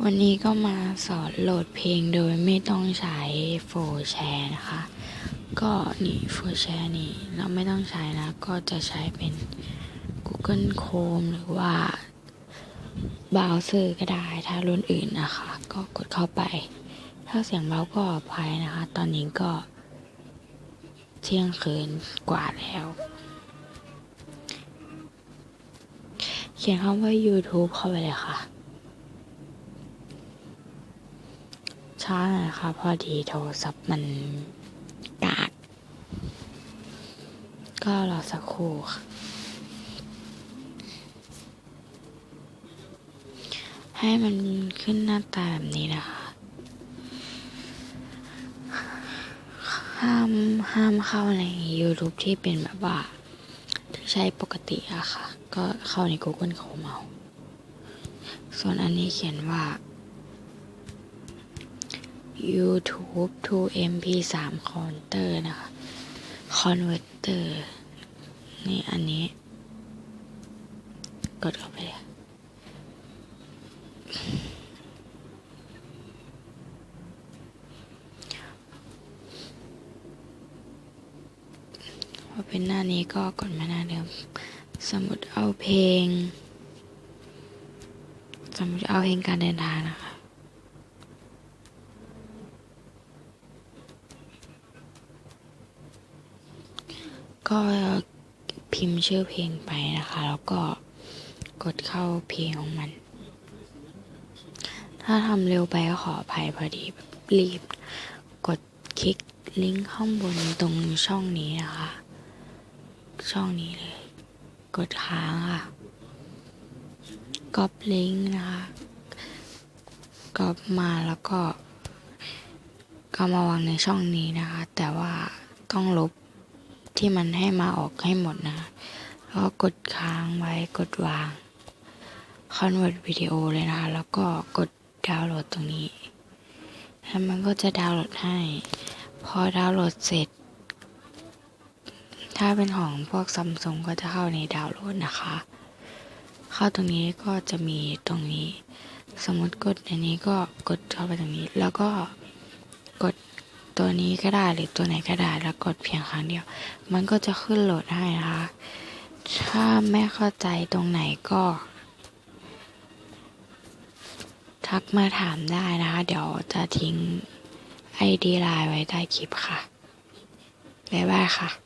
วันนี้ก็มาสอนโหลดเพลงโดยไม่ต้องใช้โฟร์แชร์นะคะ ก็นี่โฟร์แชร์นี่เราไม่ต้องใช้นะ ก็จะใช้เป็น Google Chrome หรือว่าเบราว์เซอร์ก็ได้ถ้ารุ่นอื่นนะคะ ก็กดเข้าไป ถ้าเสียงเบาก็อภัยนะคะ ตอนนี้ก็ เที่ยงคืนกว่าแล้ว เขียนคำว่า YouTube เข้าไปเลยค่ะ ช้าหน่อยนะคะพอดีโทรศัพท์มันกากก็รอสักครู่ค่ะ ให้มันขึ้นหน้าตาแบบนี้นะคะ ห้ามห้ามเข้าใน YouTube ที่เป็นแบบว่า ที่ใช้ปกติอะค่ะ ก็เข้าใน Google Chrome เอาส่วนอันนี้เขียนว่า YouTube to MP3 Converter นะคะ Converter นี่อันนี้ กดเข้าไปเลยพอเป็นหน้านี้ก็กดมาหน้าเดิม สมมติเอาเพลง สมมติเอาเพลงการเดินทางนะคะ ก็พิมพ์ชื่อเพลงไปนะคะ แล้วก็กดเข้าเพลงของมัน ถ้าทำเร็วไปก็ขออภัยพอดีแบบรีบ กดคลิกลิงก์ข้างบนตรงช่องนี้นะคะ ช่องนี้เลย กดค้างค่ะก๊อปลิงก์นะคะก๊อปมาแล้วก็ก็มาวางในช่องนี้นะคะ แต่ว่าต้องลบ ที่มันให้มาออกให้หมดนะแล้วก็กดค้างไว้กดวาง convert วิดีโอเลยนะคะ แล้วก็กดดาวน์โหลดตรงนี้ แล้วมันก็จะดาวน์โหลดให้ พอดาวน์โหลดเสร็จ ถ้าเป็นของพวกซัมซุงก็จะเข้าในดาวน์โหลดนะคะ เข้าตรงนี้ก็จะมีตรงนี้ สมมติกดอันนี้ก็กดเข้าไปตรงนี้ แล้วก็กด ตัวนี้ก็ได้หรือตัวไหนก็ได้แล้วกดเพียงครั้งเดียว มันก็จะขึ้นโหลดให้นะคะ ถ้าไม่เข้าใจตรงไหนก็ ทักมาถามได้นะคะ เดี๋ยวจะทิ้ง ID ไลน์ไว้ใต้คลิปค่ะ บ๊ายบายค่ะ